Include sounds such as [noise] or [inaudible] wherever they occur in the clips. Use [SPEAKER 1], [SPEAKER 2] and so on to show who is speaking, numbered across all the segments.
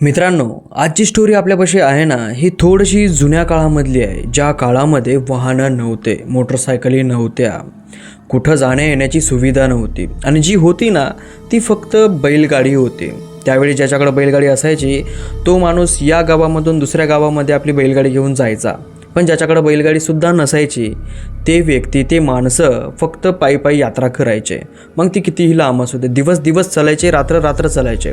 [SPEAKER 1] मित्रांनो आजची स्टोरी आपल्यापाशी आहे ना ही थोडीशी जुन्या काळामधली आहे. ज्या काळामध्ये वाहनं नव्हते मोटरसायकली नव्हत्या. कुठं जाण्या येण्याची सुविधा नव्हती. आणि जी होती ना ती फक्त बैलगाडी होती. त्यावेळी ज्याच्याकडं बैलगाडी असायची तो माणूस या गावामधून दुसऱ्या गावामध्ये आपली बैलगाडी घेऊन जायचा. पण ज्याच्याकडं बैलगाडीसुद्धा नसायची ते व्यक्ती ते माणसं फक्त पायी पायी यात्रा करायचे. मग ती कितीही लांब असू दे दिवस दिवस चालायचे रात्र रात्र चालायचे.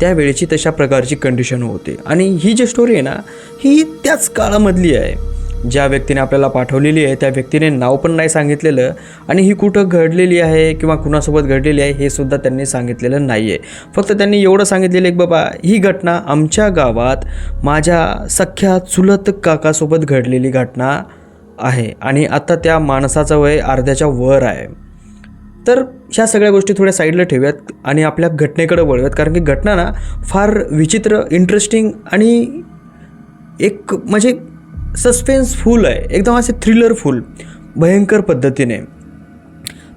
[SPEAKER 1] त्यावेळेची तशा प्रकारची कंडिशन होती. आणि ही जी स्टोरी आहे ना ही त्याच काळामधली आहे. ज्या व्यक्तीने आपल्याला पाठवलेली आहे त्या व्यक्तीने नाव पण नाही सांगितलेलं आणि ही कुठं घडलेली आहे किंवा कुणासोबत घडलेली आहे हे सुद्धा त्यांनी सांगितलेलं नाही आहे फक्त त्यांनी एवढं सांगितलेलं आहे बाबा ही घटना आमच्या गावात माझ्या सख्या चुलत काकासोबत घडलेली घटना आहे आणि आता त्या माणसाचं वय अर्ध्याच्या वर आहे. तर ह्या सगळ्या गोष्टी थोड्या साईडला ठेवूयात आणि आपल्या घटनेकडे वळूयात. कारण की घटना ना फार विचित्र इंटरेस्टिंग आणि एक म्हणजे सस्पेन्सफुल आहे. एकदम असे थ्रिलरफुल भयंकर पद्धतीने.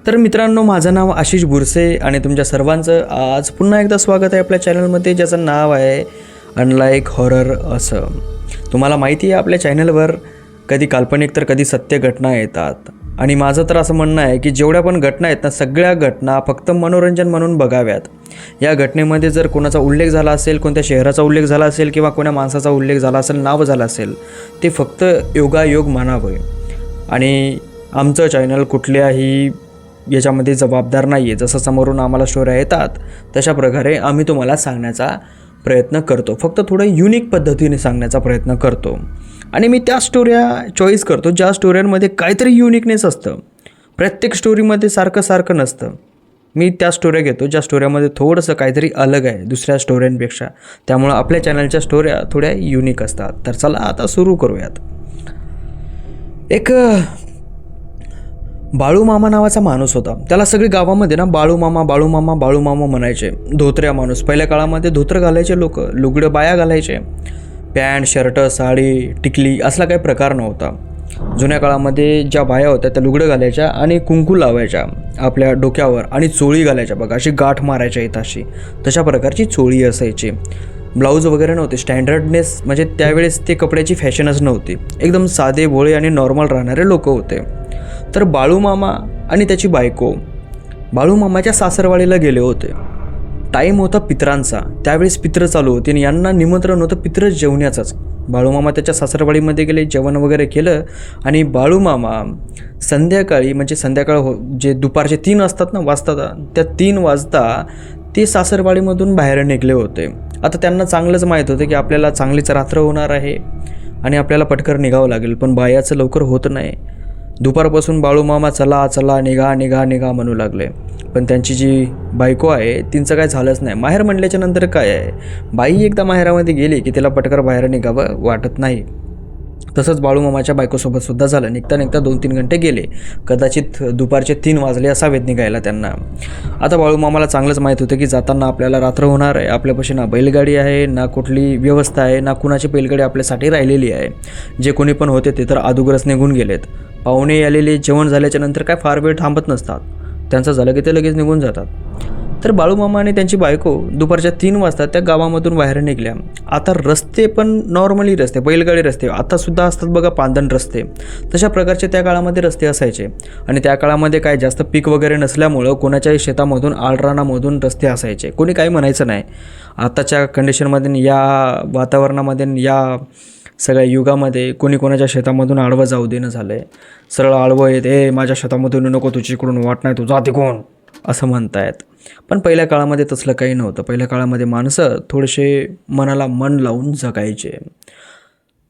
[SPEAKER 1] तर मित्रांनो माझं नाव आशिष बुरसे आणि तुमच्या सर्वांचं आज पुन्हा एकदा स्वागत आहे आपल्या चॅनलमध्ये ज्याचं नाव आहे अनलाईक हॉरर असं. तुम्हाला माहिती आहे आपल्या चॅनलवर कधी काल्पनिक तर कधी सत्य घटना येतात. आणि माझं तर असं म्हणणं आहे की जेवढ्या पण घटना आहेत ना सगळ्या घटना फक्त मनोरंजन म्हणून बघाव्यात. या घटनेमध्ये जर कोणाचा उल्लेख झाला असेल कोणत्या शहराचा उल्लेख झाला असेल किंवा कोण्या माणसाचा उल्लेख झाला असेल नाव झालं असेल ते फक्त योगायोग मानावं. आणि आमचं चॅनल कुठल्याही याच्यामध्ये जबाबदार नाही आहे जसं समोरून आम्हाला स्टोऱ्या येतात तशा प्रकारे आम्ही तुम्हाला सांगण्याचा प्रयत्न करतो. फक्त थोडं युनिक पद्धतीने सांगण्याचा प्रयत्न करतो. आणि मी त्या स्टोऱ्या चॉईस करतो ज्या स्टोऱ्यांमध्ये काहीतरी युनिकनेस असतं. प्रत्येक स्टोरीमध्ये सारखं सारखं नसतं. मी त्या स्टोऱ्या घेतो ज्या स्टोऱ्यामध्ये थोडंसं काहीतरी अलग आहे दुसऱ्या स्टोऱ्यांपेक्षा त्यामुळं आपल्या चॅनलच्या स्टोऱ्या थोड्या युनिक असतात. तर चला आता सुरू करूयात. एक बाळू मामा नावाचा माणूस होता. त्याला सगळी गावामध्ये ना बाळू मामा बाळू मामा बाळू मामा म्हणायचे. धोत्र्या माणूस. पहिल्या काळामध्ये धोत्र घालायचे लोक लुगडं बाया घालायचे. पॅन्ट शर्ट साडी टिकली असला काही प्रकार नव्हता. जुन्या काळामध्ये ज्या बाया होत्या त्या लुगडं घालायच्या आणि कुंकू लावायच्या आपल्या डोक्यावर आणि चोळी घालायच्या बघा अशी गाठ मारायच्या इथं अशी तशा प्रकारची चोळी असायची. ब्लाऊज वगैरे नव्हते. स्टँडर्डनेस म्हणजे त्यावेळेस ते कपड्याची फॅशनच नव्हती. एकदम साधे भोळे आणि नॉर्मल राहणारे लोक होते. तर बाळूमामा आणि त्याची बायको. बाळूमामाच्या सासरवाडीला गेले होते. टाईम होता पित्रांचा. त्यावेळेस पित्र चालू होते आणि यांना निमंत्रण होतं पित्र जेवण्याचंच. बाळूमामा त्याच्या सासरवाडीमध्ये गेले जेवण वगैरे केलं आणि बाळूमामा संध्याकाळी म्हणजे संध्याकाळ हो जे दुपारचे तीन असतात ना वाजतात त्या तीन वाजता ते सासरवाडीमधून बाहेर निघले होते. आता त्यांना चांगलंच माहीत होतं की आपल्याला चांगलीच रात्र होणार आहे आणि आपल्याला पटकर निघावं लागेल पण बायाचं लवकर होत नाही. दुपारपासून बाळूमामा चला चला निघा निघा निघा म्हणू लागले. पण त्यांची जी बायको आहे तिचं काय झालंच नाही. माहेर म्हणल्याच्या नंतर काय आहे? बाई एकदा माहेरामध्ये गेली की तिला पटकर बाहेर निघावं वाटत नाही. तसंच बाळूमामाच्या बायकोसोबत सुद्धा झालं. निघता निघता दोन तीन घंटे गेले. कदाचित दुपारचे तीन वाजले असावेत निघायला त्यांना. आता बाळूमामाला चांगलंच माहीत होतं की जाताना आपल्याला रात्र होणार आहे. आपल्यापाशी ना बैलगाडी आहे ना कुठली व्यवस्था आहे ना कुणाची बैलगाडी आपल्यासाठी राहिलेली आहे. जे कोणी पण होते ते तर अदुगरच निघून गेलेत. पाहुणे आलेले जेवण झाल्याच्यानंतर काय फार वेळ थांबत नसतात. त्यांचं झालं की ते लगेच निघून जातात. तर बाळूमामा आणि त्यांची बायको दुपारच्या तीन वाजता त्या गावामधून बाहेर निघल्या. आता रस्ते पण नॉर्मली रस्ते बैलगाडी रस्ते. आतासुद्धा असतात बघा पांदण रस्ते. तशा प्रकारचे त्या काळामध्ये रस्ते असायचे. आणि त्या काळामध्ये काय जास्त पीक वगैरे नसल्यामुळं कोणाच्याही शेतामधून आळरानामधून रस्ते असायचे. कोणी काही म्हणायचं नाही. आताच्या कंडिशनमध्ये या वातावरणामध्ये या सगळ्या युगामध्ये कोणी कोणाच्या शेतामधून आडवं जाऊ देणं झालं आहे सरळ आडवं येत ए माझ्या शेतामधून नको तुझी इकडून वाट नाही तू जाते कोण असं म्हणतायत. पण पहिल्या काळामध्ये तसलं काही नव्हतं. पहिल्या काळामध्ये माणसं थोडेसे मनाला मन लावून जगायचे.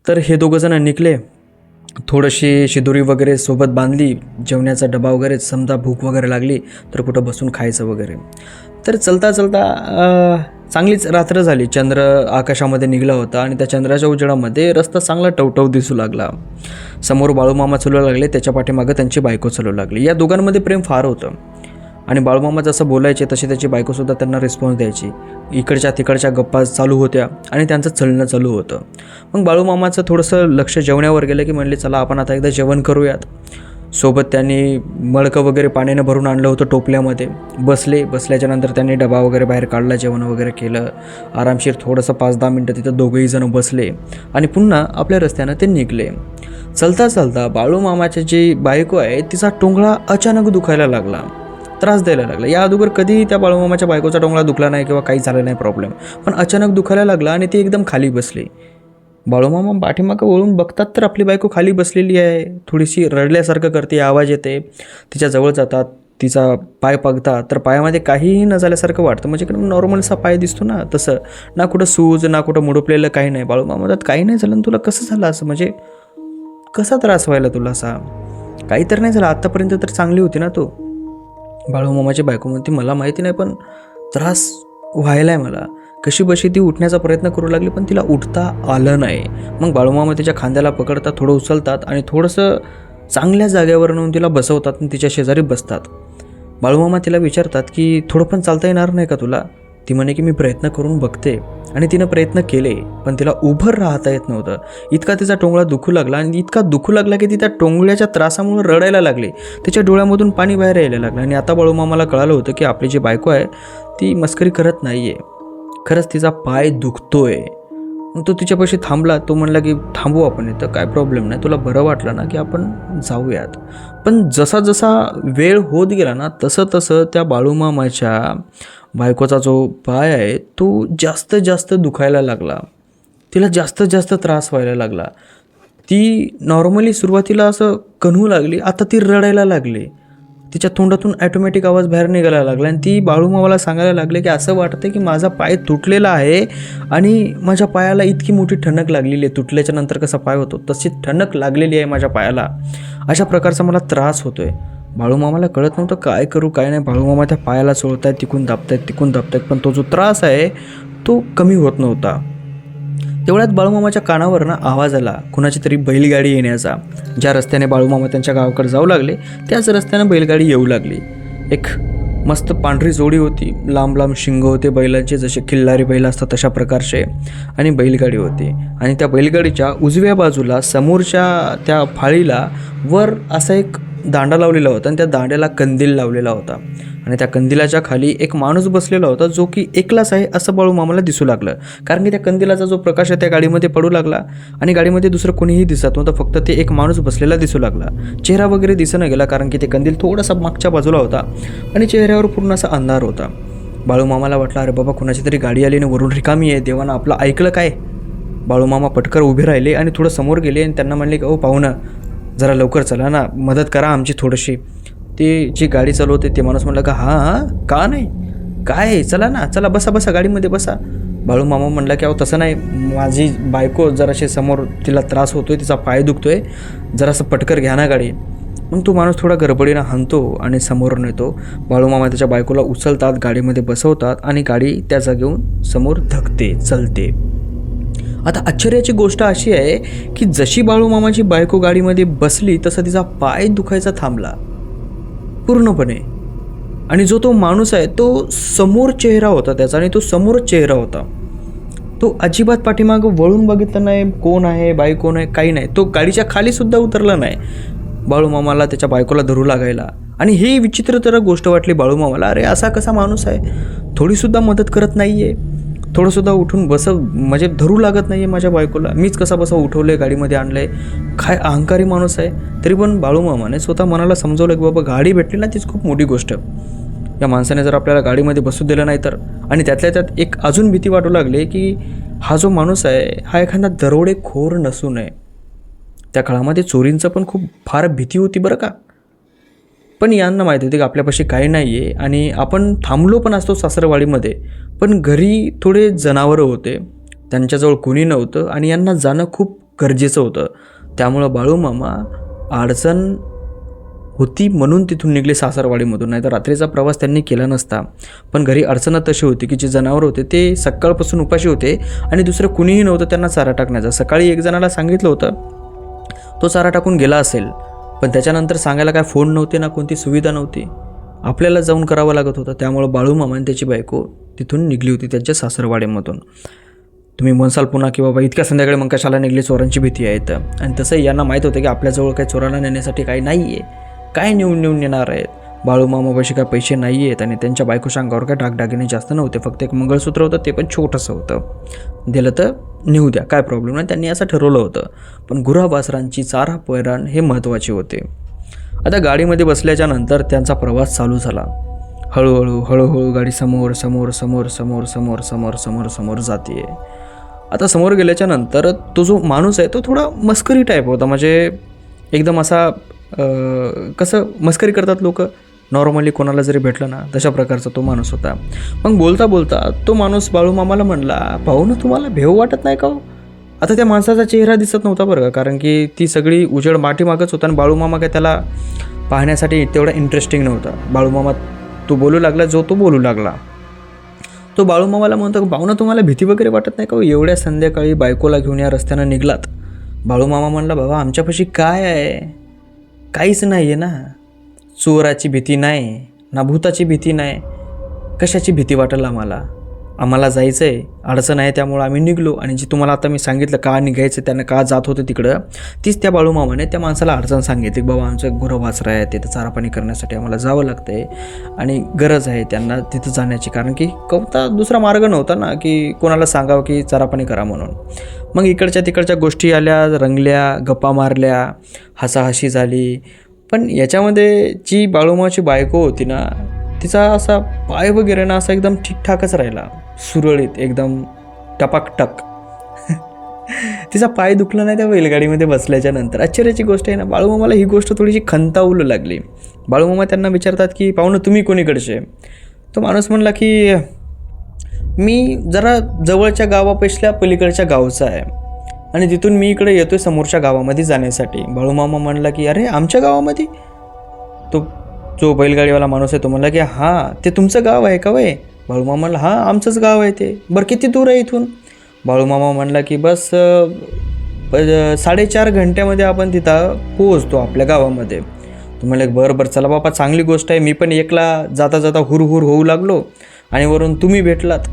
[SPEAKER 1] तर हे दोघंजणं निघले थोडीशी शिदोरी वगैरे सोबत बांधली. जेवण्याचा डबा वगैरे समजा भूक वगैरे लागली तर कुठं बसून खायचं वगैरे. तर चलता चलता चांगलीच रात्र झाली. चंद्र आकाशामध्ये निघला होता आणि त्या चंद्राच्या उजेडामध्ये रस्ता चांगला टवटव दिसू लागला. समोर बाळूमामा चलू लागले त्याच्या पाठीमागं त्यांची बायको चलू लागली. या दोघांमध्ये प्रेम फार होतं. आणि बाळूमामा जसं बोलायचे तशी त्याची बायकोसुद्धा त्यांना रिस्पॉन्स द्यायची. इकडच्या तिकडच्या गप्पा चालू होत्या आणि त्यांचं चलणं चालू होतं. मग बाळूमामाचं थोडंसं लक्ष जेवण्यावर गेलं की म्हणले चला आपण आता एकदा जेवण करूयात. सोबत त्यांनी मळकं वगैरे पाण्यानं भरून आणलं होतं टोपल्यामध्ये. बसले बसल्याच्यानंतर त्यांनी डबा वगैरे बाहेर काढला जेवण वगैरे केलं. आरामशीर थोडंसं पाच दहा मिनटं तिथं दोघेही जण बसले आणि पुन्हा आपल्या रस्त्यानं ते निघले. चलता चलता बाळू मामाची जी बायको आहे तिचा टोंगळा अचानक दुखायला लागला. त्रास द्यायला लागला. या अगोदर कधीही त्या बाळूमामाच्या बायकोचा टोंगळा दुखला नाही किंवा काही झालं नाही प्रॉब्लेम पण अचानक दुखायला लागला आणि ती एकदम खाली बसली. बाळूमामा पाठीमागं वळून बघतात तर आपली बायको खाली बसलेली आहे. थोडीशी रडल्यासारखं करते आवाज येते. तिच्या जवळ जातात तिचा पाय पगतात तर पायामध्ये काहीही न झाल्यासारखं वाटतं. म्हणजे एकदम नॉर्मलसा पाय दिसतो ना तसं. ना कुठं सूज ना कुठं मुडपलेलं काही नाही. बाळूमामा त्यात काही नाही झालं आणि तुला? कसं झालं असं? म्हणजे कसा त्रास व्हायला तुला असा? काही तर नाही झालं. आत्तापर्यंत तर चांगली होती ना तू? बाळूमामाची बायको म्हणते मला माहिती नाही पण त्रास व्हायला आहे मला. कशी बशी ती उठण्याचा प्रयत्न करू लागली पण तिला उठता आलं नाही. मग बाळूमामा तिच्या खांद्याला पकडतात थोडं उचलतात आणि थोडंसं चांगल्या जागेवर नेऊन तिला बसवतात आणि तिच्या शेजारी बसतात. बाळूमामा तिला विचारतात की थोडं पण चालता येणार नाही का तुला? ती म्हणे की मी प्रयत्न करून बघते. आणि तिनं प्रयत्न केले पण तिला उभं राहता येत नव्हतं. इतका तिचा टोंगळा दुखू लागला आणि इतका दुखू लागला की ती त्या टोंगळ्याच्या त्रासामुळे रडायला लागली. तिच्या डोळ्यामधून पाणी बाहेर यायला लागलं आणि आता बाळूमामाला कळालं होतं की आपली जी बायको आहे ती मस्करी करत नाही आहे खरंच तिचा पाय दुखतोय. मग तो तिच्यापाशी थांबला तो म्हणला की थांबू आपण इथं काय प्रॉब्लेम नाही. तुला बरं वाटलं ना की आपण जाऊयात. पण जसा जसा वेळ होत गेला ना तसं तसं त्या बाळूमामाच्या बायकोचा जो पाय आहे तो जास्त जास्त दुखायला लागला. तिला जास्त जास्त त्रास व्हायला लागला. ती नॉर्मली सुरुवातीला असं कन्हू लागली आता ती रडायला लागली. तिच्या तोंडातून ॲटोमॅटिक आवाज बाहेर निघायला लागला आणि ती बाळूमामाला सांगायला लागले की असं वाटतं की माझा पाय तुटलेला आहे आणि माझ्या पायाला इतकी मोठी ठणक लागलेली आहे. तुटल्याच्या नंतर कसा पाय होतो? तशी ठणक लागलेली आहे माझ्या पायाला. अशा प्रकारचा मला त्रास होतो आहे बाळूमामाला कळत नव्हतं काय करू काय नाही. बाळूमामा त्या पायाला सोडत आहेत तिकून दाबतायत तिकून दाबतायत पण तो जो त्रास आहे तो कमी होत नव्हता. तेवढ्यात बाळूमामाच्या कानावर ना आवाज आला कुणाची तरी बैलगाडी येण्याचा. ज्या रस्त्याने बाळूमामा त्यांच्या गावाकडे जाऊ लागले त्याच रस्त्यानं बैलगाडी येऊ लागली. एक मस्त पांढरी जोडी होती. लांब लांब शिंग होते बैलांचे जसे खिल्लारी बैल असतात तशा प्रकारचे. आणि बैलगाडी होती. आणि त्या बैलगाडीच्या उजव्या बाजूला समोरच्या त्या फाळीला वर असा एक दांडा लावलेला होता आणि त्या दांड्याला कंदील लावलेला होता. आणि त्या कंदिलाच्या खाली एक माणूस बसलेला होता जो की एकलाच आहे असं बाळू मामाला दिसू लागलं. कारण की त्या कंदिलाचा जो प्रकाश आहे त्या गाडीमध्ये पडू लागला आणि गाडीमध्ये दुसरं कोणीही दिसत नव्हतं फक्त ते एक माणूस बसलेला दिसू लागला. चेहरा वगैरे दिसणं गेला कारण की ते कंदील थोडासा मागच्या बाजूला होता आणि चेहऱ्यावर पूर्ण असा अंधार होता. बाळू मामाला वाटलं अरे बाबा कुणाची तरी गाडी आली आणि वरून रिकामी आहे. देवानं आपलं ऐकलं काय? बाळूमामा पटकर उभे राहिले आणि थोडं समोर गेले आणि त्यांना म्हणले की ओ पाहुणं जरा लवकर चला ना मदत करा आमची थोडीशी. ते जी गाडी चालवते ते माणूस म्हणलं का हां हां का नाही? काय आहे? चला ना चला बसा बसा गाडीमध्ये बसा. बाळू मामा म्हणला की अहो तसं नाही माझी बायको जराशी समोर तिला त्रास होतोय तिचा पाय दुखतोय जरासं पटकर घ्या ना गाडी. मग तो माणूस थोडा गडबडीनं हाणतो आणि समोरून येतो. बाळूमामा त्याच्या बायकोला उचलतात गाडीमध्ये बसवतात आणि गाडी त्या जागेहून समोर धकते चलते. आता आश्चर्याची गोष्ट अशी आहे की जशी बाळूमामाची बायको गाडीमध्ये बसली तसा तिचा पाय दुखायचा थांबला. पूर्णपणे. आणि जो तो माणूस आहे तो समोर चेहरा होता त्याचा आणि तो समोर चेहरा होता. तो अजिबात पाठीमागं वळून बघितलं नाही कोण आहे बाई कोण आहे काही नाही. तो गाडीच्या खाली सुद्धा उतरला नाही. बाळूमामाला त्याच्या बायकोला धरू लागायला. आणि ही विचित्र तर गोष्ट वाटली बाळूमामाला अरे असा कसा माणूस आहे? थोडीसुद्धा मदत करत नाही आहे थोडंसुद्धा उठून बस म्हणजे धरू लागत नाही आहे माझ्या बायकोला. मीच कसा बसा उठवलं आहे गाडीमध्ये आणलं आहे काय अहंकारी माणूस आहे. तरी पण बाळूमामाने स्वतः मनाला समजवलं की बाबा गाडी भेटली ना तीच खूप मोठी गोष्ट. या माणसाने जर आपल्याला गाडीमध्ये बसू दिलं नाही तर. आणि त्यातल्या त्यात एक अजून भीती वाटू लागली की हा जो माणूस आहे हा एखादा दरोडेखोर नसू नये त्या काळामध्ये चोरींचं पण खूप फार भीती होती बरं का? पण यांना माहीत होते की आपल्यापाशी काही नाही आहे आणि आपण थांबलो पण असतो सासरवाडीमध्ये पण घरी थोडे जनावरं होते. त्यांच्याजवळ कोणी नव्हतं आणि यांना जाणं खूप गरजेचं होतं. त्यामुळं बाळूमामा अडचण होती म्हणून तिथून निघले सासरवाडीमधून. नाही तर रात्रीचा प्रवास त्यांनी केला नसता. पण घरी अडचणच तशी होती की जे जनावर होते ते सकाळपासून उपाशी होते आणि दुसरं कुणीही नव्हतं त्यांना चारा टाकण्याचा. सकाळी एक जणाला सांगितलं होतं तो चारा टाकून गेला असेल. पण त्याच्यानंतर सांगायला काय फोन नव्हते ना कोणती सुविधा नव्हती. आपल्याला जाऊन करावं लागत होतं. त्यामुळं बाळूमामा आणि त्याची बायको तिथून निघली होती त्यांच्या सासरवाडीमधून तुम्ही म्हणसाल पुन्हा की बाबा इतक्या संध्याकाळी मग कशाला निघली चोरांची भीती आहे तर आणि तसंही यांना माहीत होतं की आपल्याजवळ काही चोराला नेण्यासाठी काही नाही आहे काय नेऊन नेऊन नेणार आहेत? बाळूमामापाशी काय पैसे नाही आहेत आणि त्यांच्या बायकोच्या अंगावर काय डागडागिने जास्त नव्हते फक्त एक मंगळसूत्र होतं ते पण छोटंसं होतं. दिलं तर नेऊ द्या काय प्रॉब्लेम नाही. त्यांनी असं ठरवलं होतं. पण गुराबासरांची चारा पैराण हे महत्त्वाचे होते. आता गाडीमध्ये बसल्याच्या नंतर त्यांचा प्रवास चालू झाला. हळूहळू हळूहळू गाडी समोर समोर समोर समोर समोर समोर समोर समोर जाते. आता समोर गेल्याच्यानंतर तो जो माणूस आहे तो थोडा मस्करी टाईप होता. म्हणजे एकदम असा कसं मस्करी करतात लोक? नॉर्मली कोणाला जरी भेटलं ना तशा प्रकारचा तो माणूस होता. मग बोलता बोलता तो माणूस बाळूमामाला म्हणला भाऊ ना तुम्हाला भेव वाटत नाही का हो? आता त्या माणसाचा चेहरा दिसत नव्हता बरं का कारण की ती सगळी उजेड मागच होता आणि बाळूमामा काय त्याला पाहण्यासाठी तेवढा इंटरेस्टिंग नव्हता. बाळूमामा तो बोलू लागला जो तो बोलू लागला. तो बाळूमामाला म्हणतो बाळूना तुम्हाला भीती वगैरे वाटत नाही का हो? एवढ्या संध्याकाळी बायकोला घेऊन या रस्त्यानं निघलात. बाळूमामा म्हणला बाबा आमच्यापाशी काय आहे? काहीच नाही आहे ना. चोराची भीती नाही ना भूताची भीती नाही. कशाची भीती वाटेल आम्हाला? आम्हाला जायचं आहे अडचण आहे त्यामुळं आम्ही निघलो आणि जे तुम्हाला आता मी सांगितलं का निघायचं त्यांना का जात होतं तिकडं तीच त्या बाळूमामाने त्या माणसाला अडचण सांगितली बाबा आमचं गुरं वाचरं आहे तिथं चारापाणी करण्यासाठी आम्हाला जावं लागतं आहे आणि गरज आहे त्यांना तिथं जाण्याची. कारण की कवता दुसरा मार्ग नव्हता ना की कोणाला सांगावं की चारापाणी करा म्हणून. मग इकडच्या तिकडच्या गोष्टी आल्या रंगल्या गप्पा मारल्या हसाहशी झाली. पण याच्यामध्ये जी बाळूमाची बायको होती ना तिचा असा पाय वगैरे ना असा एकदम ठीकठाकच राहिला. सुरळीत एकदम टपाकटक [laughs] तिचा पाय दुखला नाही त्या बैलगाडीमध्ये बसल्याच्या नंतर. आश्चर्याची गोष्ट आहे ना बाळूमामाला ही गोष्ट थोडीशी खंतावलू लागली. बाळूमामा त्यांना विचारतात की पाहुणं तुम्ही कोणीकडचे? तो माणूस म्हणला की मी जरा जवळच्या गावापेक्षल्या पलीकडच्या गावचा आहे. आणि तिथून मी इकडे येतो आहे समोरच्या गावामध्ये जाण्यासाठी. बाळूमामा म्हणला की अरे आमच्या गावामध्ये? तो जो बैलगाडीवाला माणूस आहे तो म्हणला की हां ते तुमचं गाव आहे का वय? बाळूमामा म्हणला हां आमचंच गाव आहे ते. बरं किती दूर आहे इथून? बाळूमामा म्हणला की बस साडेचार घंट्यामध्ये आपण तिथं पोहोचतो आपल्या गावामध्ये. तुम्हाला बरं बरं चला बाबा चांगली गोष्ट आहे. मी पण एकला जाता जाता हुरहुर होऊ लागलो आणि वरून तुम्ही भेटलात.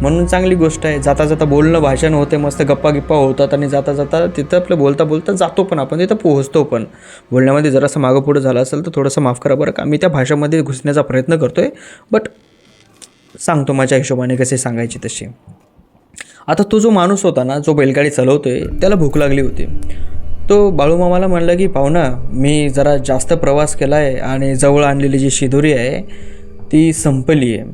[SPEAKER 1] म्हणून चांगली गोष्ट आहे. जाता जाता बोलणं भाषण होते मस्त गप्पा गिप्पा होतात आणि जाता जाता तिथं आपलं बोलता बोलता जातो पण आपण तिथं पोहोचतो पण. बोलण्यामध्ये जरासं मागं पुढं झालं असेल तर थोडंसं माफ करा बरं का. मी त्या भाषेमध्ये घुसण्याचा प्रयत्न करतो आहे बट सांगतो माझ्या हिशोबाने कसे सांगायचे तसे. आता तो जो माणूस होता ना जो बैलगाडी चालवतो आहे त्याला भूक लागली होती. तो बाळूमामाला म्हणला की पाहुणा मी जरा जास्त प्रवास केला आहे आणि जवळ आणलेली जी शिदोरी आहे ती संपली आहे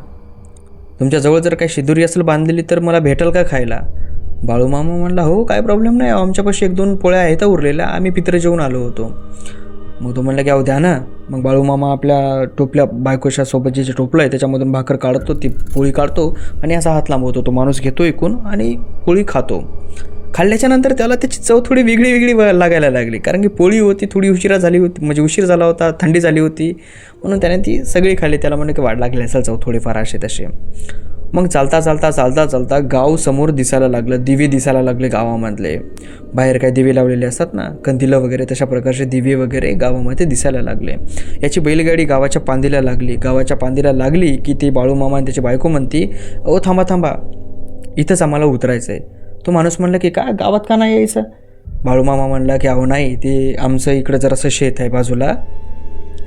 [SPEAKER 1] तुमच्याजवळ जर काही शिदुरी असेल बांधलेली तर मला भेटेल का खायला? बाळूमामा म्हणला हो काय प्रॉब्लेम नाही. आमच्यापाशी एक दोन पोळ्या आहेत उरलेल्या. आम्ही पित्र जेवून आलो होतो. मग तो म्हणला की अहो द्या ना. मग बाळूमामा आपल्या टोपल्या बायकोच्या सोबत जे टोपलं आहे त्याच्यामधून भाकर काढतो ती पोळी काढतो आणि असा हात लांबवतो. तो माणूस घेतो एकूण आणि पोळी खातो. खाल्ल्याच्यानंतर त्याला त्याची चव थोडी वेगळी वेगळी लागायला लागली. कारण की पोळी होती थोडी उशिरा झाली होती म्हणजे उशीर झाला होता थंडी झाली होती. म्हणून त्याने ती सगळी खाल्ली. त्याला म्हणे की वाढ लागली असेल चव थोडीफार असे तसे मग चालता चालता चालता चालता गाव समोर दिसायला लागलं. दिवे दिसायला लागले गावामधले. बाहेर काय दिवे लावलेले असतात ना कंदिलं वगैरे तशा प्रकारचे दिवे वगैरे गावामध्ये दिसायला लागले. याची बैलगाडी गावाच्या पांदीला लागली. गावाच्या पांदीला लागली की ती बाळूमामा आणि त्याची बायको म्हणती ओ थांबा थांबा. इथंच आम्हाला उतरायचं आहे तो माणूस म्हणला की काय गावात का नाही यायचं? बाळूमामा म्हणला की अहो नाही ते आमचं इकडं जरासं शेत आहे बाजूला.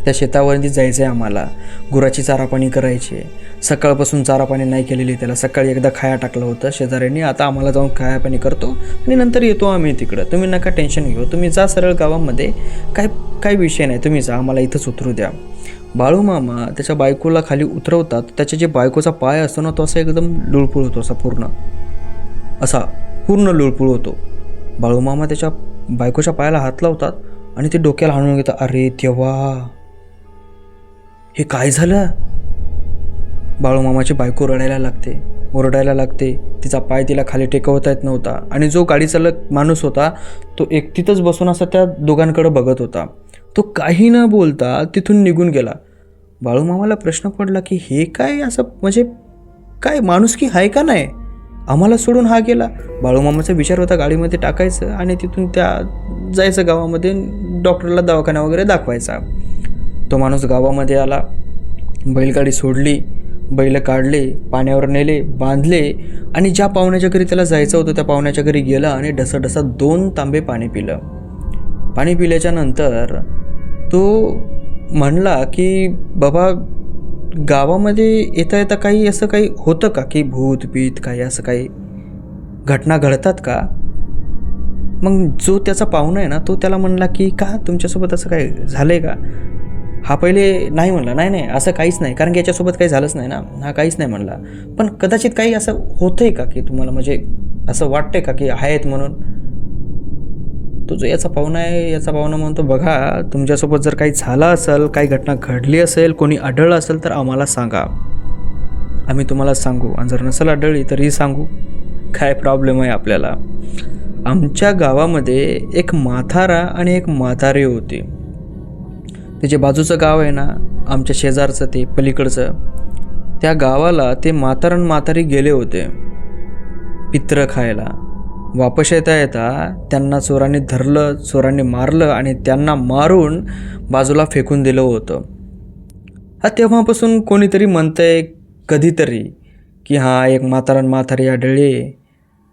[SPEAKER 1] त्या शेतावरती जायचं आहे आम्हाला. गुराची चारापाणी करायची आहे. सकाळपासून चारापाणी नाही केलेली त्याला. सकाळी एकदा खाया टाकलं होतं शेजाऱ्यांनी. आता आम्हाला जाऊन खायापाणी करतो आणि नंतर येतो आम्ही तिकडं. तुम्ही नका टेन्शन घेऊ. तुम्ही जा सरळ गावामध्ये. काय काय विषय नाही. तुम्ही जा. आम्हाला इथंच उतरू द्या. बाळूमामा त्याच्या बायकोला खाली उतरवतात. त्याच्या जे बायकोचा पाय असतो ना तो असा एकदम लुळपुळ होतो असा पूर्ण. असा पूर्ण लुळपुळ होतो. बाळूमामा त्याच्या बायकोच्या पायाला हात लावतात आणि ते डोक्याला हाणून घेतात. अरे तेव्हा हे काय झालं? बाळूमामाची बायको रडायला लागते. ओरडायला लागते. तिचा पाय तिला खाली टेकवता येत नव्हता. आणि जो गाडी चालक माणूस होता तो एकटीतच बसून असा त्या दोघांकडे बघत होता. तो काही न बोलता तिथून निघून गेला. बाळूमामाला प्रश्न पडला की हे काय असं म्हणजे काय माणुसकी आहे का नाही? आम्हाला सोडून हा गेला. बाळूमामाचा विचार होता गाडीमध्ये टाकायचं आणि तिथून त्या जायचं गावामध्ये डॉक्टरला दवाखाना वगैरे दाखवायचा. तो माणूस गावामध्ये आला. बैलगाडी सोडली बैल काढले पाण्यावर नेले बांधले आणि ज्या पाहुण्याच्या घरी त्याला जायचं होतं त्या पाहुण्याच्या घरी गेला आणि ढसाढसा दोन तांबे पाणी पिलं. पाणी पिल्याच्या नंतर तो म्हणला की बाबा गावामध्ये येता येता काही असं काही होतं का? की भूत बीत काही असं काही घटना घडतात का? मग जो त्याचा पाहुणा आहे ना तो त्याला म्हणला की का तुमच्यासोबत असं काही झालं आहे का? हा पहिले नाही म्हणला. नाही नाही असं काहीच नाही. कारण की याच्यासोबत काही झालंच नाही ना. हा काहीच नाही म्हणला. पण कदाचित काही असं होतंय का की तुम्हाला म्हणजे असं वाटतंय का की आहेत म्हणून? तो जो याचा पाहुणा आहे याचा पाहुणा म्हणतो बघा तुमच्यासोबत जर काही झालं असेल काही घटना घडली असेल कोणी आढळलं असेल तर आम्हाला सांगा. आम्ही तुम्हाला सांगू. आणि जर नसेल आढळली तरीही सांगू. काय प्रॉब्लेम आहे आपल्याला? आमच्या गावामध्ये एक म्हातारा आणि एक म्हातारी होती. ते जे बाजूचं गाव आहे ना आमच्या शेजारचं ते पलीकडचं. त्या गावाला ते म्हातारण म्हातारी गेले होते. पित्र खायला. वापस येता येता त्यांना चोरांनी धरलं चोरांनी मारलं आणि त्यांना मारून बाजूला फेकून दिलं होतं. हा तेव्हापासून कोणीतरी म्हणतंय कधीतरी की हा एक म्हातारण म्हातारी आढळली.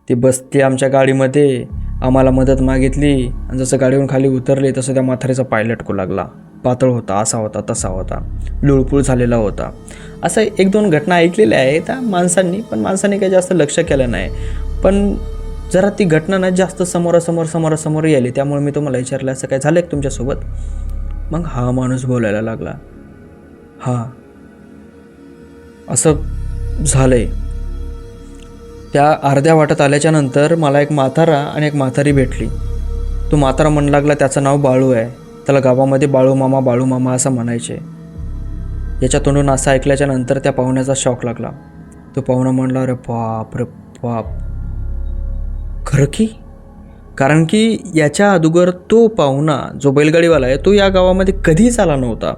[SPEAKER 1] ती बसते आमच्या गाडीमध्ये. आम्हाला मदत मागितली. आणि जसं गाडीहून खाली उतरली तसं त्या म्हातारीचा पाय लटकू लागला. पातळ होता असा होता तसा होता. लुळपूळ झालेला होता. असं एक दोन घटना ऐकलेल्या आहेत त्या माणसांनी. पण माणसांनी काही जास्त लक्ष केलं नाही. पण जरा ती घटना ना जास्त समोरासमोर समोरासमोर यायली. त्यामुळे मी तुम्हाला विचारलं असं काय झालं आहे तुमच्यासोबत? मग हा माणूस बोलायला लागला. हां. असं झालंय. त्या अर्ध्या वाटत आल्याच्यानंतर मला एक म्हातारा आणि एक म्हातारी भेटली. तो म्हातारा म्हणू लागला त्याचं नाव बाळू आहे. त्याला गावामध्ये बाळू मामा बाळू मामा असं म्हणायचे. याच्या तोंडून असं ऐकल्याच्या नंतर त्या पाहुण्याचा शॉक लागला. तो पाहुणा म्हणला अरे बाप रे बाप. खरं की? कारण की याच्या अगोदर तो पाहुणा जो बैलगाडीवाला आहे तो या गावामध्ये कधीच आला नव्हता.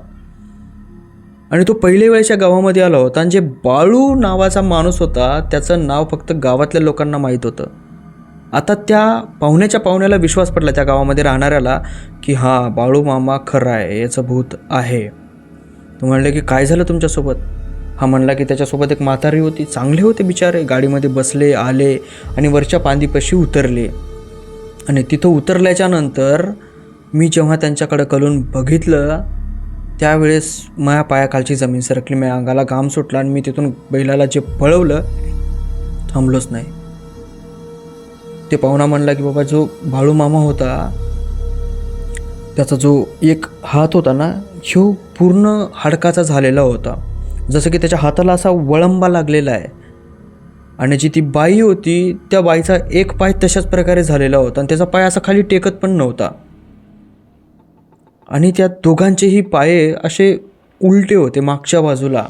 [SPEAKER 1] आणि तो पहिल्या वेळेच्या गावामध्ये आला होता आणि जे बाळू नावाचा माणूस होता त्याचं नाव फक्त गावातल्या लोकांना माहीत होतं. आता त्या पाहुण्याच्या पाहुण्याला विश्वास पडला त्या गावामध्ये राहणाऱ्याला की हां बाळू मामा खरं आहे याचं भूत आहे. तो म्हणलं की काय झालं तुमच्यासोबत? हा म्हणला की त्याच्यासोबत एक म्हातारी होती चांगले होते बिचारे. गाडीमध्ये बसले आले आणि वरच्या पांदीपाशी उतरले. आणि तिथं उतरल्याच्या नंतर मी जेव्हा त्यांच्याकडे कलून बघितलं त्यावेळेस माझ्या पायाखालची जमीन सरकली. माझ्या अंगाला घाम सुटला आणि मी तिथून बैलाला जे पळवलं थांबलोच नाही. ते पाहुणा म्हणला की बाबा जो भाळू मामा होता त्याचा जो एक हात होता ना ह्यो पूर्ण हाडकाचा झालेला होता. जसं की त्याच्या हाताला असा वळंबा लागलेला आहे. आणि जी ती बाई होती त्या बाईचा एक पाय तशाच प्रकारे झालेला होता आणि त्याचा पाय असा खाली टेकत पण नव्हता. आणि त्या दोघांचेही पाये असे उलटे होते मागच्या बाजूला.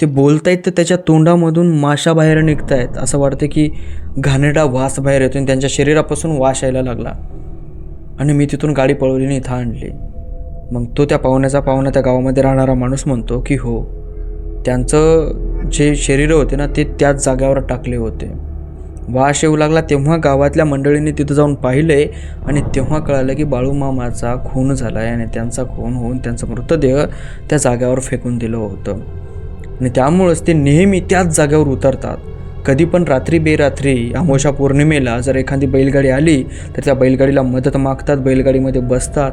[SPEAKER 1] ते बोलतायत तर त्याच्या तोंडामधून माशा बाहेर निघत आहेत असं वाटतं की घाणेरडा वास बाहेर येतो आणि त्यांच्या शरीरापासून वास यायला लागला. आणि मी तिथून गाडी पळवली आणि इथं आणली. मग तो त्या पाहुण्याचा पाहुणा त्या गावामध्ये राहणारा माणूस म्हणतो की हो त्यांचं जे शरीर होते ना ते त्याच जाग्यावर टाकले होते. वास येऊ लागला तेव्हा गावातल्या मंडळींनी तिथं जाऊन पाहिले आणि तेव्हा कळालं की बाळूमामाचा खून झाला आहे आणि त्यांचा खून होऊन त्यांचा मृतदेह त्या जाग्यावर फेकून दिलं होतं. आणि त्यामुळंच ते नेहमी त्याच जागेवर उतरतात. कधी पण रात्री बेरात्री अमोशा पौर्णिमेला जर एखादी बैलगाडी आली तर त्या बैलगाडीला मदत मागतात बैलगाडीमध्ये बसतात.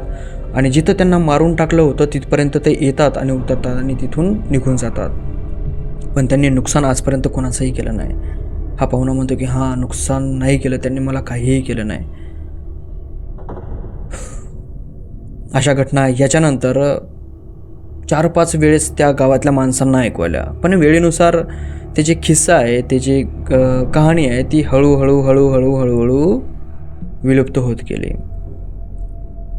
[SPEAKER 1] आणि जिथं त्यांना मारून टाकलं होतं तिथपर्यंत ते येतात आणि उतरतात आणि तिथून निघून जातात. पण त्यांनी नुकसान आजपर्यंत कोणाचंही केलं नाही. हा पाहुणा म्हणतो की हां नुकसान नाही केलं त्यांनी मला काहीही केलं नाही. अशा घटना याच्यानंतर चार पाच वेळेस त्या गावातल्या माणसांना ऐकवल्या पण वेळेनुसार ते जे खिस्सा आहे ते जे क- कहाणी आहे ती हळूहळू हळूहळू हळूहळू विलुप्त होत गेली.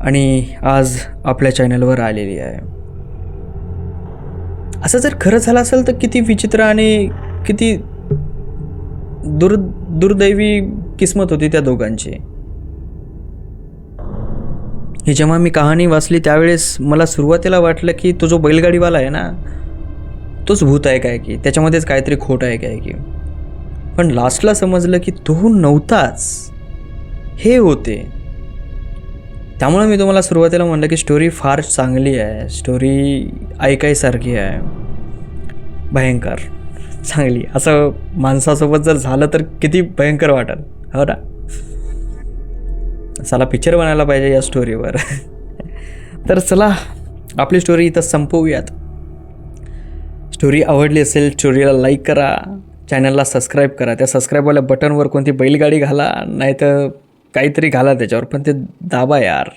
[SPEAKER 1] आणि आज आपल्या चॅनलवर आलेली आहे. असं जर खरं झालं असेल तर किती विचित्र आणि किती दुर् दुर्दैवी किस्मत होती त्या दोघांची. ही जेव्हा मी कहाणी वाचली त्यावेळेस मला सुरुवातीला वाटलं की तो जो बैलगाडीवाला आहे ना तोच भूत आहे काय की त्याच्यामध्येच काहीतरी खोट आहे काय की. पण लास्टला समजलं की तो नव्हताच. हे होते. त्यामुळे मी तुम्हाला सुरुवातीला म्हणलं की स्टोरी फार चांगली आहे. स्टोरी ऐकायसारखी आहे. भयंकर. चांगली. असं माणसासोबत जर झालं तर किती भयंकर वाटेल. हो ना? चला पिक्चर बनायला पाहिजे या स्टोरीवर [laughs] तर चला आपली स्टोरी इथं संपवूयात. स्टोरी आवडली असेल स्टोरीला लाईक करा. चॅनलला सबस्क्राईब करा. त्या सबस्क्राईबवाल्या बटनवर कोणती बैलगाडी घाला. नाही तर काहीतरी घाला त्याच्यावर पण ते दाबा यार.